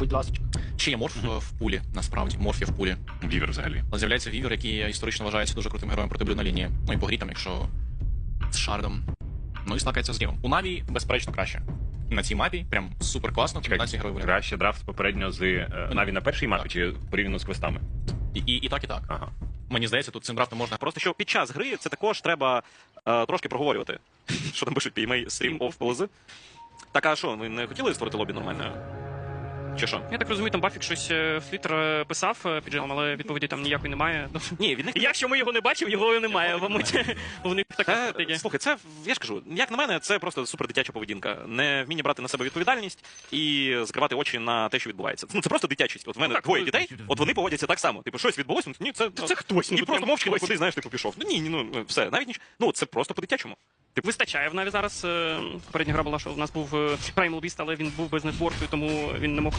Будь ласка. Ще є морф е, в пулі, насправді. Морф є в пулі. Вівер взагалі. З'являється вівер, який історично вважається дуже крутим героєм проти на лінії. Ну і по грі там, якщо з шардом. Ну і стакається з ним. У Наві, безперечно, краще. На цій мапі прям супер класно, комбінації героїв. Краще драфт попередньо з е, Наві на першій мапі чи порівняно з квестами? І, і, і так, і так. Ага. Мені здається, тут цим драфтом можна Просто що під час гри це також треба е, трошки проговорювати. Що там пишуть, піймей стрім оф полози. Так, а що, ви не хотіли створити лобі нормально? Чи що? Я так розумію, там Бафік щось е, в Твіттер писав е, піджелом, але відповіді там ніякої немає. Ну, Ні, від них Якщо ми його не бачимо, його немає. Мабуть, у них така Це, стратегія. слухай, це я ж кажу, як на мене, це просто супер дитяча поведінка. Не вміння брати на себе відповідальність і закривати очі на те, що відбувається. Ну це просто дитячість. От в мене так, двоє ну, дітей, от вони поводяться так само. Типу, щось відбулося, ну ні, це, це хтось, ну, просто мовчки куди, знаєш, типу пішов. Ну ні, ні, ну все, навіть ніч. Ну це просто по-дитячому. Типу Вистачає в Наві зараз. е, Попередня гра була, що у нас був е, Primal але він був без нетворку, тому він не мог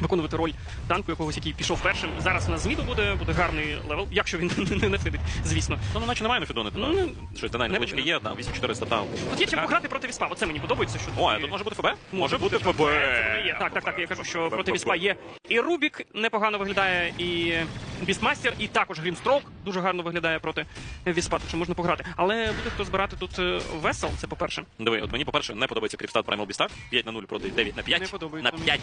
Виконувати роль танку якогось, який пішов першим. Зараз у нас зміду буде, буде гарний левел, якщо він не, не звісно. Ну, ну наче немає нафідонити. Ну, Ну, щось динай невеличке є, там 8400 там. Тут є чим пограти проти Віспа. Оце мені подобається, що О, а тут може бути ФБ? Може бути ФБ. Це є. Так, так, так. Я кажу, що проти Віспа є і Рубік непогано виглядає, і Бістмастер, і також Грінстрок дуже гарно виглядає проти Віспа, так що можна пограти. Але буде хто збирати тут е, весел, це по-перше. Диви, от мені, по-перше, не подобається Кріпстат Primal Beast. 5 на 0 проти 9 на 5. Не подобається На мені. 5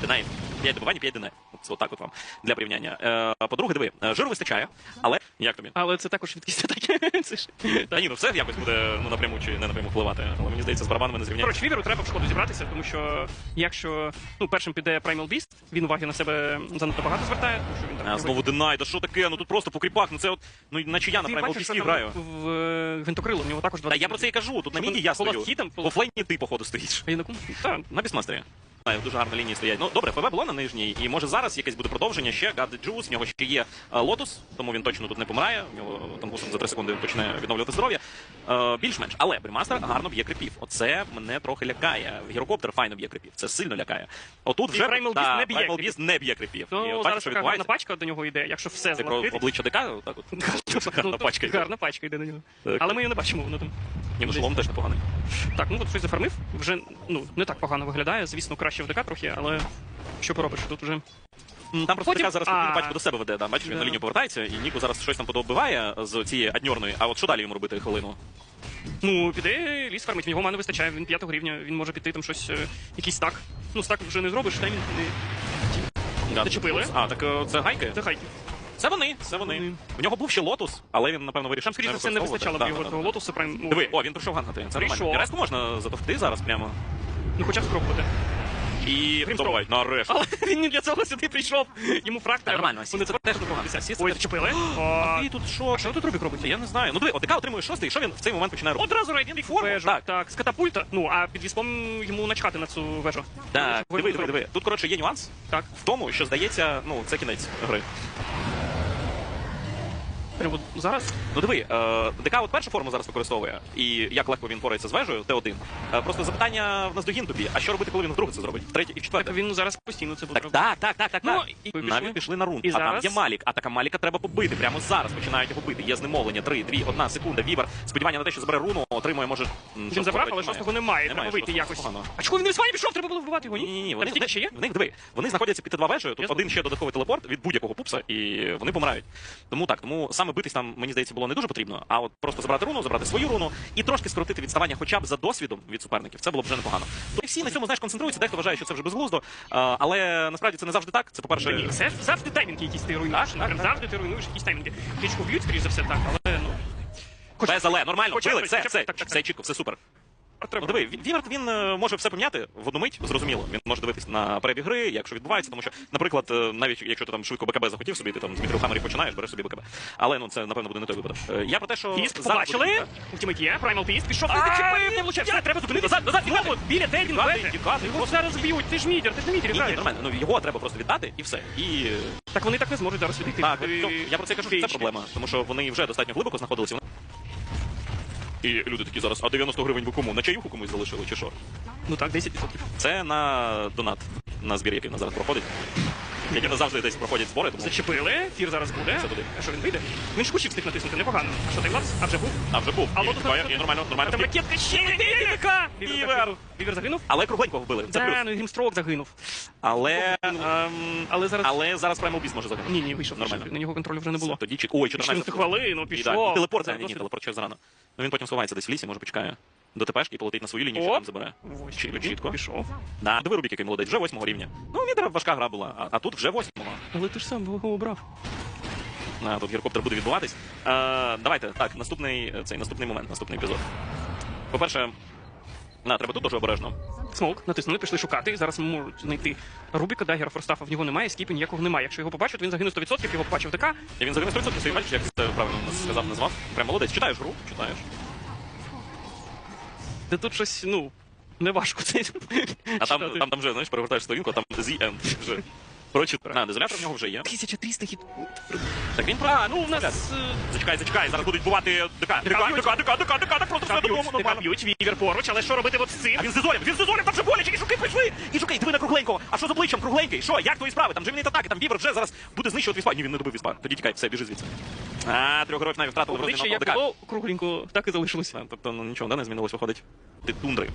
динай. 5 добивань, 5 динай. От, от так от вам для порівняння. Е, по-друге, диви, е, жиру вистачає, але як тобі? Але це також швидкість атаки. Це ж Та ні, ну все якось буде ну, напряму чи не напряму впливати. Але мені здається, з барабанами не зрівняється. Коротше, Віверу треба в шкоду зібратися, тому що якщо ну першим піде Primal Beast, він уваги на себе занадто багато звертає, тому що він там А, знову динай, да що таке? Ну тут просто по кріпах, ну це от, ну наче я на Ти Primal бачиш, що Beast там граю. в е, гвинтокрилу, в нього також Та я про це і кажу, тут на міді я стою. По флейні ти, походу, стоїш. А я на кому? Так, На бісмастері. Дуже гарно лінії стоять. Ну добре, ФБ було на нижній, і може зараз якесь буде продовження ще Гадди Джус, в нього ще є е, Лотус, тому він точно тут не помирає. В нього там гусом за 3 секунди він почне відновлювати здоров'я. Е, більш-менш. Але Бримастер гарно б'є крипів. Оце мене трохи лякає. Гірокоптер файно б'є крипів. Це сильно лякає. Отут вже Primal Beast не б'є крипів. Не б'є крипів. і Ну, от бачиш, зараз що така гарна відбувається. пачка до нього йде. Якщо все Це про обличчя ДК, так от. Гарна ну, пачка. йде. Гарна пачка йде на нього. Так. Але ми її не бачимо, воно там. Ні, ну шолом теж непоганий. Так, ну от щось зафармив. Вже ну не так погано виглядає. Звісно, краще в ДК трохи, але що поробиш, тут вже. Там просто Потім- зараз А. пачку до себе веде. Да. Бачиш, він Да. на лінію повертається, і Ніку зараз щось там подобиває з цієї адньорної. А от що далі йому робити хвилину? Ну, піде ліс фармить, в нього мани вистачає, він п'ятого рівня, він може піти там щось, е, якийсь стак. Ну, стак вже не зробиш, таймінг не. Да, Зачепили? А, так е, це гайки? Це хай. Це вони, це вони. Вони. У нього був ще лотус, але він, напевно, вирішив. Там, скоріше за все, не вистачало б його Да, того да, лотуса прям. ну, Диви, о, він прийшов ганати. Це Прийшов. нормально. Резку можна затовкти зараз прямо. Ну, хоча б спробувати. І добивай, нарешті. Але він не для цього сюди прийшов. Йому фраг треба. Нормально, Вони це теж непогано. Ой, Ой, чепили. А ти тут що? що тут Рубік робить? Я не знаю. Ну диви, ОДК отримує шостий, і що він в цей момент починає робити? Одразу рейдинг форму, так. Так, з катапульта. Ну, а під віспом йому начхати на цю вежу. Так, диви, диви, диви. Тут, коротше, є нюанс Так. в тому, що здається, ну, це кінець гри. Прямо зараз. Ну диви, е, ДК от першу форму зараз використовує, і як легко він порається з вежею, Т1. Е, просто запитання в нас до гін тобі, а що робити, коли він вдруге це зробить? Третє і в четверте? Так він зараз постійно це буде Так, робити. так, так, так, так. Ну, так. і Навіть пішли. пішли на рун. І а там зараз? є Малік. Атака Маліка треба побити. Прямо зараз починають його бити. Є знемовлення. 3, 2, 1 секунда. Вівер. Сподівання на те, що забере руну, отримує, може. м, Він шостого забрав, але шостого немає. Треба Немає, вийти шостого якось. погано. А чого він не в пішов? Треба було вбивати його, ні? Ні, ні. Там Вони, ще є? в них диви. Вони знаходяться під Т2 вежею. Тут Ясно. один ще додатковий телепорт від будь-якого пупса, і вони помирають. Тому так, тому саме битись там, мені здається, було не дуже потрібно. А от просто забрати руну, забрати свою руну і трошки скоротити відставання, хоча б за досвідом від суперників. Це було б вже непогано. То всі на цьому знаєш концентруються. Дехто вважає, що це вже безглуздо. Але насправді це не завжди так. Це по-перше, Ні, це ж завжди таймінги якісь ти руйнуєш. Завжди ти руйнуєш якісь таймінги. Кличку б'ють, скоріш за все, так, але ну. Без але нормально. Хоча Били, б, все, все, все чітко, все супер. Ну, диви, Ві- Віверт він е, може все поміняти в одну мить, зрозуміло. Він може дивитись на перебіг гри, якщо відбувається, тому що, наприклад, е, навіть якщо ти там швидко БКБ захотів собі, ти там з Дмитрію Хаммері починаєш, береш собі БКБ. Але ну це напевно буде не той випадок. Е, Я про те, що зараз побачили? Ультимейт є, Primal Beast, пішов, А, не не влучив. я- Все, треба зупинитися. Назад, назад, тікати. біля де він бете. Його зараз б'ють, ти ж мідер, ти ж не мідер Ні, ні, граєш. нормально. Ну його треба просто віддати і все. І Так вони так не зможуть зараз відійти. так, ну, я про це кажу, що це проблема, тому що вони вже достатньо глибоко знаходилися. І люди такі зараз, а 90 гривень ви кому? На чаюху комусь залишили, чи що? Ну так, 10%. Це на донат, на збір, який нас зараз проходить. Які не завжди десь проходять збори, тому Зачепили, фір зараз буде. Це туди. А що він вийде? Він ж кущів встиг натиснути, непогано. А що таймлапс? А вже був. а вже був. А І Лотос і нормально, нормально. Там ракетка ще Вівер! Вівер! Вівер загинув. Вівер загинув? Але кругленького вбили. Це Да, плюс. ну Гімстрок загинув. Але, ем, Але зараз... але зараз Primal Beast може загинути. Ні, ні, вийшов. Нормально. На нього контролю вже не було. Тоді чек. Ой, 14 14 хвилин, ну пішло. телепорт, ні, телепорт через рано. Ну він потім сховається десь в лісі, може почекає до ТПшки і полетить на свою лінію, що там забере. Чітко, чітко. Пішов. Да, диви Рубік, який молодець, вже восьмого рівня. Ну, Відера важка гра була, а, а тут вже восьмого. Але ти ж сам його обрав. А, тут гіркоптер буде відбуватись. А, давайте, так, наступний, цей, наступний момент, наступний епізод. По-перше, на, треба тут дуже обережно. Смок, натиснули, пішли шукати. Зараз можуть знайти Рубіка, дагера Форстафа в нього немає, скіпі ніякого немає. Якщо його побачать, він загине 100%, його побачив ТК. І він загинув 100% свій бачиш, як це правильно сказав, назвав. Прям молодець. Читаєш гру? Читаєш. Де тут щось, ну, не важко це. А там, там, там вже, знаєш, перевертаєш сторінку, а там The End вже. Прочитав. А, дезолятор в нього вже є. 1300 хіт. Так він про... А, ну в нас... е, Зачекай, зачекай, зараз будуть бувати ДК. ДК, ДК, ДК, ДК, ДК, так просто все додому, нормально. б'ють, вівер поруч, але що робити от з цим? А він з дезолем, він з дезолем, там вже боляче, і жуки прийшли. І жуки, диви на кругленького. А що з обличчям кругленький? Що, як твої справи? Там же він атаки, там вівер вже зараз буде знищувати віспа. Ні, він не добив віспа. Тоді тікай, все, біжи звідси. А, трьох героїв навіть втратили Обличчя вроді як на ДК. було кругленько, так і залишилося. Е, Тобто, ну нічого, да, не змінилось, виходить. Ти тундри.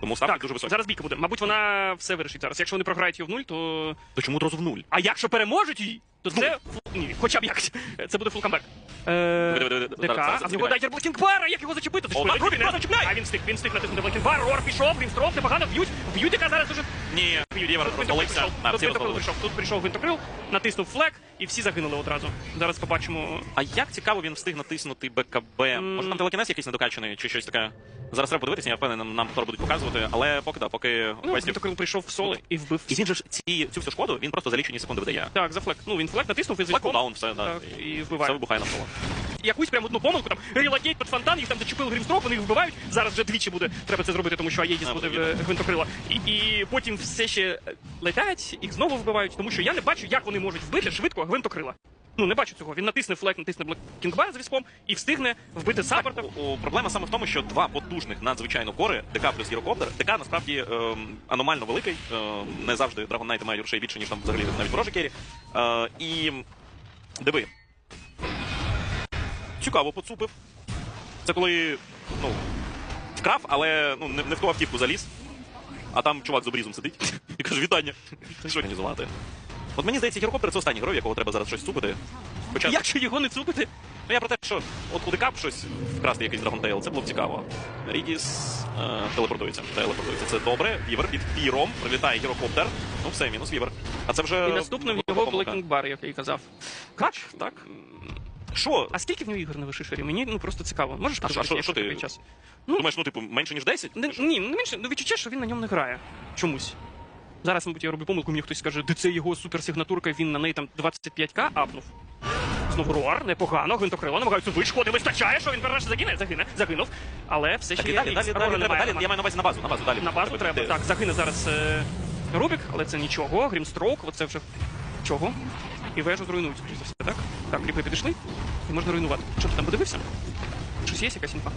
Тому ставки Так, дуже високі. зараз бійка буде. Мабуть, вона все вирішить зараз. Якщо вони програють її в нуль, то. То чому одразу в нуль? А якщо переможуть її, то це фу- ні, хоча б як. Це буде фул камбек. Диви, диви, диви, ДК, зараз, зараз а в нього дайдер Блокінг Бара, як його зачепити? О, Рубін, не- просто! А він встиг, він встиг натиснути Блокінг Бар, Рор пішов, він строк, непогано, б'ють, б'ють ДК зараз дуже Ні, Євро розвалився. тут всі Винтокрил розвалилися. прийшов, тут прийшов Винтокрил, натиснув флек, і всі загинули одразу. Зараз побачимо. А як цікаво він встиг натиснути БКБ? Може там телекінез якийсь недокачаний, чи щось таке? Зараз треба подивитися, я впевнений, нам, нам скоро будуть показувати, але поки да, поки Ну, Винтокрил прийшов в соло і вбив. І він же ж ці, цю всю шкоду він просто за лічені секунди видає. Так, за флек. Ну, він флек натиснув і кулдаун, все, да. І все вбиває. вибухає навколо. Якусь прям одну помилку, там релокейт під фонтан, їх там зачепили грімстрок, вони їх вбивають. Зараз вже двічі буде. Треба це зробити, тому що Аєдіс буде буде. е, гвинтокрила. І, і потім все ще е, летять, їх знову вбивають, тому що я не бачу, як вони можуть вбити швидко гвинтокрила. Ну, не бачу цього. Він натисне флек, натисне блокінгбар з віспом і встигне вбити саппорта. Проблема саме в тому, що два потужних надзвичайно кори, ДК плюс Гірокоптер, ДК насправді ем, аномально великий. Ем, не завжди Dragon Knight має грошей більше, ніж там взагалі навіть ворожий кері. Е, і диви. Цікаво поцупив. Це коли ну, вкрав, але ну, не, не в ту автівку заліз. А там чувак з обрізом сидить і каже: вітання. Що організувати? От мені здається, гірокоптер це останній герой, якого треба зараз щось цупити. Хоча Як же його не цупити? Ну я про те, що от у декап щось вкрасти якийсь Dragon це було б цікаво. Рідіс е, телепортується. Телепортується. Це добре. Вівер під піром. Прилітає гірокоптер. Ну все, мінус вівер. А це вже. І глибока його помилка. блокінгбар, як я і казав. Так, так. Що? А скільки в нього ігор на вишишері? Мені ну просто цікаво. Можеш А що- а що- ти- такий час? Думаєш, ну типу, менше ніж 10? Не, ні, ну не менше, ну відчуття, що він на ньому не грає. Чомусь. Зараз, мабуть, я роблю помилку, мені хтось скаже, де це його суперсигнатурка, він на неї там 25к апнув. Знову Руар, непогано, гвинтокрило, намагаються вишко, не вистачає, що він перше загине, загине, загинув. Але все ще Так, і далі, далі, далі, треба, далі, я маю на увазі на базу, на базу, далі. На базу треба. Так, загине зараз е, Рубік, але це нічого. Грімстроук, оце вже чого. І вежу зруйнують, скоріш за все, так? Так, кріпи підійшли. І можна руйнувати. Що ти там подивився? Щось є якась інфа?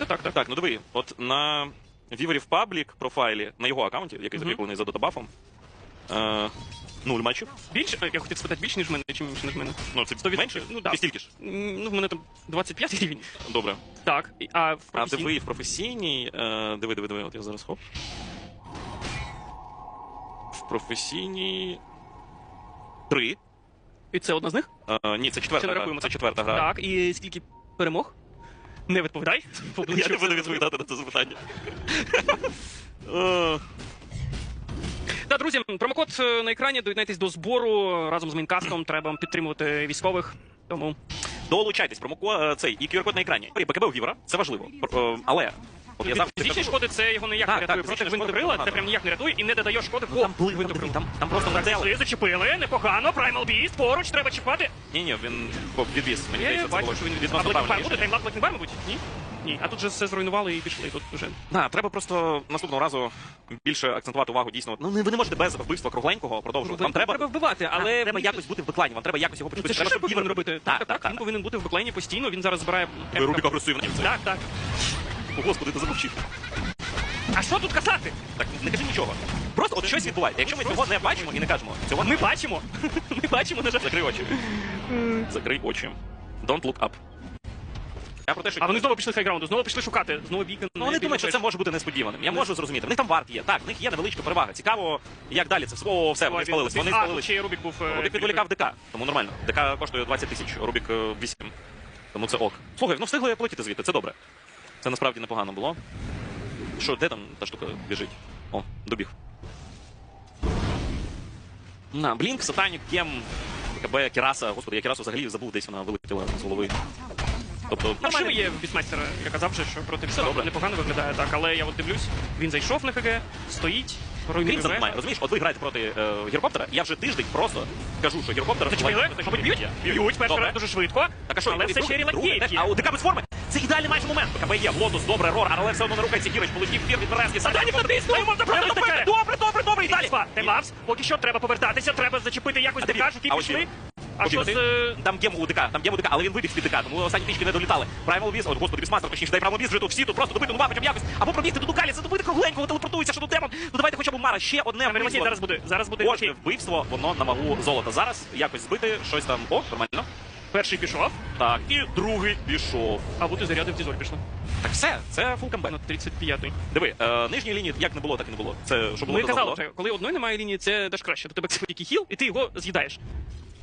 Ну так, так. Так, ну диви, от на Віверів Паблік профайлі, на його аккаунті, який Мгм. закріплений за дотабафом, е, нуль матчів. Більше, е, я хотів спитати, більше, ніж в мене, чи менше, ніж в мене? Ну, це 100%. менше? Ну, да. Ти стільки ж. М, Ну, в мене там 25 рівень. Добре. Так, і- а в А професійній- диви в професійній. Е, диви, диви, диви, от я зараз хоп. В професійній. Три. І це одна з них? Е, ні, це четверта Чи не гра. рахуємо, Це четверта гра. Так, і скільки перемог? Не відповідай. Я не буду відповідати на це запитання. Е, Так, друзі, промокод е, на екрані. Доєднайтесь до збору разом з Мінкастом. Треба підтримувати військових. Тому Долучайтесь, промоко е, цей і QR-код на екрані. БКБ у Вівера, це важливо. Пр- е, Але. Завжди фізичні шкоди це його ніяк не рятує. так, Проти фізичні це прям ніяк не рятує і не додає шкоди Ну, по там були гвинтокрилу. там, там просто Так, пішли, зачепили, непогано. Primal Beast, поруч, треба чіпати. Ні, ні, він відвіз. Мені здається, це було що він від відносно А буде таймлап Black мабуть? Ні? Ні. А тут же все зруйнували і пішли. Тут вже. Да, треба просто наступного разу більше акцентувати увагу дійсно. Ну ви не можете без вбивства кругленького продовжувати. Вам треба, треба вбивати, але але треба якось бути в беклайні, вам треба якось його Ну, почути. це Треба, що повинен робити. Так, так, так. Він повинен бути в беклейні постійно. Він зараз збирає. Ви Рубік агресивний. Так, так. О, Господи, ти замовчи. А що тут казати? Так, не кажи нічого. Просто от щось відбувається. Якщо ми цього не бачимо і не кажемо, цього Ми бачимо. Ми бачимо, на жаль. закрий очі. Закрий очі. Don't look up. Я про те, що А вони знову пішли хайграунду, знову пішли шукати, знову бікон. Ну, вони думають, що це може бути несподіваним. Я можу зрозуміти. В них там варт є. Так, в них є невеличка перевага. Цікаво, як далі це все. О, все, вони спалились. Вони А, тут спалились. ще й Рубік був. е, Рубік відволікав ДК, тому нормально. ДК коштує 20 тисяч, Рубік е, 8. Тому це ок. Слухай, ну встигли полетіти звідти, це добре. Це насправді непогано було. Що, де там та штука біжить? О, добіг. На, Блінк, Сатанік, Кем, КБ, Кераса. Господи, я Керасу взагалі забув, десь вона вилетіла з голови. Тобто, Нормально є бісмастера. Я казав вже, що проти добре. Непогано виглядає так, але я от дивлюсь, він зайшов на ХГ, стоїть, руйнує ВВ. немає. Розумієш, от ви граєте проти е, гірокоптера, я вже тиждень просто кажу, що гірокоптер... Зачепили? Мабуть, б'ють? Б'ють, перший раз дуже швидко. Так а що, але все ще друге. А у ДК без форми? Це ідеальний майже момент. КБ є, Лотус, добре, Рор, але все одно не рухається Гірич, полетів фір від Березки. Сатанік натиснув, можна просто таке. добре, добре, добре, і далі. Таймлапс, поки що треба повертатися, треба зачепити якось ДК, жуки пішли. А що з... е, Там гем у ДК, там гем у ДК, але він вибіг з-під ДК, тому останні тички не долітали. Primal Beast, от господи, Бісмастер, точніше, дай Beast вже тут всі тут просто добити, ну мабуть, якось. Або пробігти до Дукалі, це добити кругленького, телепортується, що тут демон. Ну давайте хоча б Мара, ще одне вбивство. зараз буде, зараз буде Кожне вбивство, воно на вагу золота. Зараз якось збити, щось там, о, нормально. Перший пішов, Так, і другий пішов. а бути заряди в дізоль пішли. Так все, це фул камбек. На 35-й. Диви, е, нижньої лінії як не було, так і не було. Це що було Ми то казали вже, коли одної немає лінії, це теж краще. До тебе тільки хіл, і ти його з'їдаєш.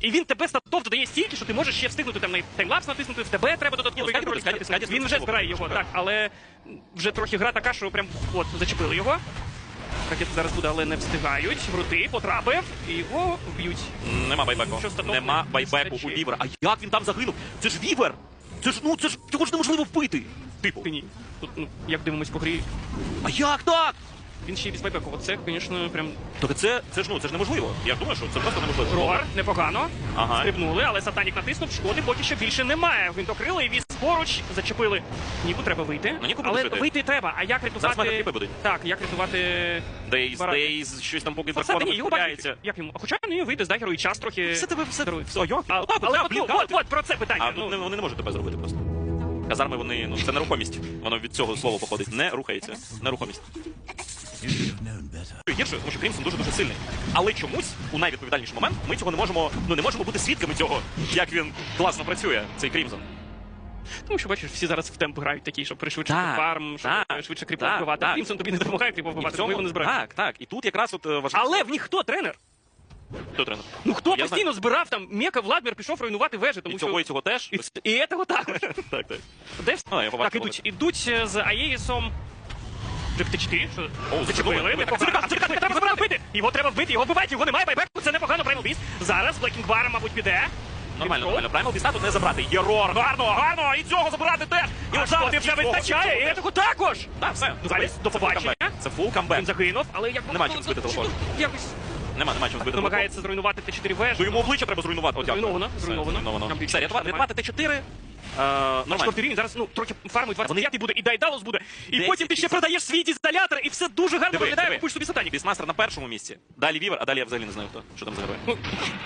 І він тебе статов додає стільки, що ти можеш ще встигнути там на таймлапс натиснути, в тебе треба Скадіс, натиснути. Він вже збирає його, так, але вже трохи гра така, що прям от зачепили його. Ракета зараз буде, але не встигають. В рути потрапив і його вб'ють. Нема байбеку. Що статовно Нема байбеку у. Вівера. А як він там загинув? Це ж Вівер! Це ж ну це ж цього ж неможливо вбити. Типу. Ти ні. Тут, ну, як дивимось по грі, А як так? він ще й без байбеку. Оце, звісно, прям Так це, це ж ну це ж неможливо. Я думаю, що це просто неможливо. Рор, непогано. Ага. Стрибнули, але сатанік натиснув, шкоди поки що більше немає. Гвинтокрили і віз поруч зачепили. Ніку треба вийти. Ну, Ніку буде але вийти. вийти треба. А як Зараз мене рятувати. кліпи будуть. Так, як рятувати. Дейз, Барак. Дейз, щось там поки Фасади, ні, його виставляється. бачить. Як йому? Хоча ну, вийде з дагеру і час трохи. Все тебе все дарує. все, як? А, але от, ну, от, от, про це питання. А ну, тут не, вони не можуть тебе зробити просто. Казарми вони, ну це нерухомість. Воно від цього слова походить. Не рухається. Нерухомість. Гірше, тому що Крімсон дуже дуже сильний. Але чомусь у найвідповідальніший момент ми цього не можемо, ну не можемо бути свідками цього, як він класно працює, цей Крімсон. Тому що бачиш, всі зараз в темп грають такі, щоб пришвидшити Так, фарм, щоб так, швидше кріпов так, вбивати. так. Крімсон тобі не допомагає кріпов І в вбивати, цьому, його не збирають. так, так. І тут якраз от е, важливо. Але в них хто тренер? Хто тренер? Ну хто Я постійно знаю. збирав там Мека Владмір пішов руйнувати вежі, тому І цього, і що цього теж. і, і цього також. Так, так. Де А, я побачив, так, ідуть, ідуть е, з Аєїсом. Птички, що О, зачепили, зачепили. Так, треба забирати, вбити! Його треба вбити, його вбивати, його немає, байбеку, це непогано, Primal Beast. Зараз Блекінг Бар, мабуть, піде. Нормально, нормально. Праймал Біста тут не забрати. Єрор, гарно, гарно, і цього забирати теж. І от вже вистачає, і цього також. Так, все. Ну, до побачення. це фул камбек. Він загинув, але як Нема чим збити телефон. Якось Нема, нема чим збити. намагається зруйнувати Т4 вежу. Ну йому обличчя треба зруйнувати. От дякую. Зруйновано, Все, зруйновано. Все, рятувати Т4. Е, Нормально. Скорпірін зараз ну трохи фармить 25 буде, і Дайдалус буде. І потім ти ще продаєш свій дізолятор, і все дуже гарно виглядає, купуєш собі сатанік. Бісмастер на першому місці. Далі Вівер, а далі я взагалі не знаю хто. Що там за герой.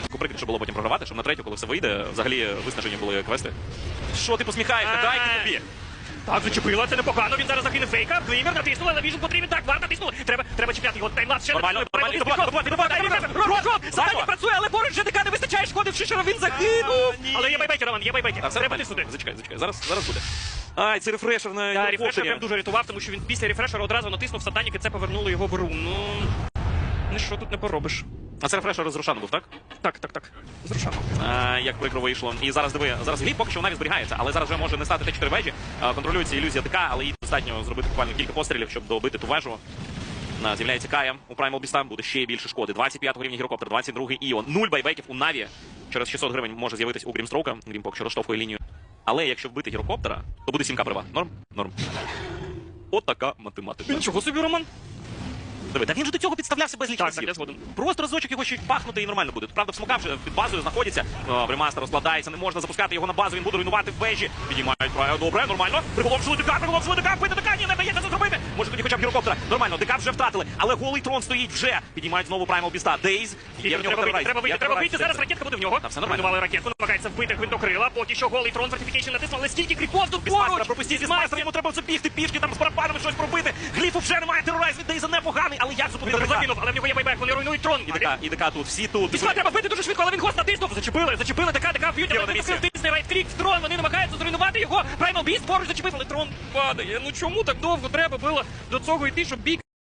Таку прикрі, що було потім програвати, щоб на третю, коли все вийде, взагалі виснажені були квести. Що ти посміхаєшся? Дайте тобі. Так, зачепила, це непогано. Він зараз закине фейка. Глеймер натиснули, але віжен потрібен. Так, вар натиснули. Треба, треба чіпляти його. Таймлапс ще Нормально. Сатанік працює, але поруч ЖДК не вистачає шкоди в Шишера, він загинув. Але є байбекер, Роман, є все Треба нормально. тиснути. Зачекай, зачекай. Зараз, зараз буде. Ай, це рефрешер на Я рефрешер прям дуже рятував, тому що він після рефрешера одразу натиснув Сатанік, і це повернуло його в ру. Ну, ну що тут не поробиш. А це рефрешер з Рошану був, так? Так, так, так. Зрушано. А, як прикро вийшло. І зараз диви, зараз грі поки що вона зберігається, але зараз вже може не стати Т4 вежі. А, Контролюється ілюзія ДК, але їй достатньо зробити буквально кілька пострілів, щоб добити ту вежу. А, З'являється Кая. У Primal Beast буде ще більше шкоди. 25 рівня гірокоптер, 22 Іон. Нуль байбеків у Наві. Через 600 гривень може з'явитись у Грімстроука. Грім поки що розштовхує лінію. Але якщо вбити гірокоптера, то буде 7к прива. Норм? Норм. От математика. Нічого собі, Роман. Диви, та він же до цього підставлявся без лічних так, я згоден. Просто разочок його ще пахнути і нормально буде. Правда, в смока вже під базою знаходиться. О, Бремастер розкладається, не можна запускати його на базу, він буде руйнувати вежі. Підіймають правильно, добре, нормально. Приголомшили ДК, приголомшили ДК, пити ДК, ні, не дається це зробити. Може тоді хоча б гірокоптера. Нормально, ДК вже втратили, але голий трон стоїть вже. Піднімають знову Праймал Біста. Дейз. Є в нього Треба вийти, треба вийти, треба вийти. Зараз ракетка буде в нього. Та все нормально. Руйнували ракетку, намагається вбити гвинтокрила. Поки що голий трон фортифікейшн натиснув, але стільки кріпов тут поруч. пропустіть, Бісмастера, йому треба це бігти пішки, там з барабанами щось пробити. Гліфу вже немає, терорайз від Дейза непоганий, але як Він зупинити ДК? закинув, але в нього є байбек, вони руйнують трон. І ДК, і ДК тут, всі тут. Після треба бити дуже швидко, але він гост натиснув. Зачепили, зачепили, ДК, ДК б'ють, але райт-крік в трон, вони намагаються зруйнувати його. Primal Beast поруч зачепив, але трон падає. Ну чому так довго треба було до цього йти, щоб бік